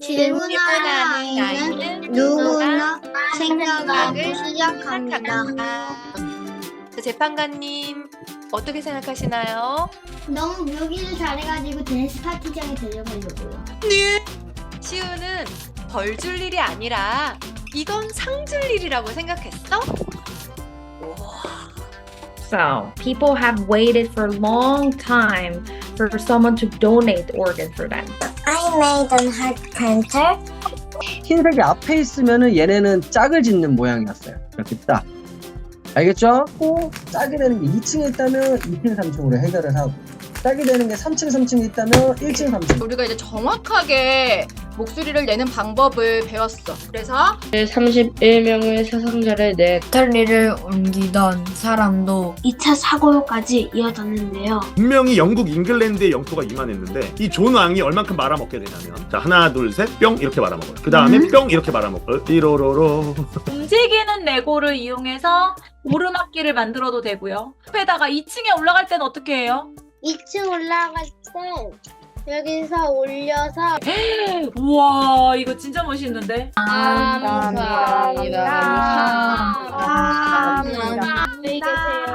질문하는 나이는 누구나 생각하기 시작합니다. 자, 재판관님 어떻게 생각하시나요? 너무 묘기를 잘해가지고 댄스 파티장에 데려가려고요. 시우는 벌 줄 일이 아니라 이건 상 줄 일이라고 생각했어? So, people have waited for a long time for someone to donate organ for them. I made an heart printer. 흰색이 앞에 있으면은 얘네는 짝을 짓는 모양이었어요. 이렇게 딱. 알겠죠? 꼭 짝이 되는 게 2층에 있다면 2층, 3층으로 해결을 하고 짝이 되는 게 3층, 3층에 있다면 1층, 3층. 우리가 이제 정확하게 목소리를 내는 방법을 배웠어. 그래서 31명의 사상자를 내 이탈리를 옮기던 사람도 2차 사고까지 이어졌는데요. 분명히 영국 잉글랜드의 영토가 이만했는데 이 존 왕이 얼만큼 말아먹게 되냐면 자 하나 둘 셋 뿅 이렇게 말아먹어요 그 다음에 뿅 이렇게 말아먹어요 띠로로로 움직이는 레고를 이용해서 오르막길을 만들어도 되고요. 앞에다가 2층에 올라갈 때는 어떻게 해요? 2층 올라갈 때 여기서 올려서 우와 이거 진짜 멋있는데. 감사합니다. 감사합니다. 안녕히 계세요.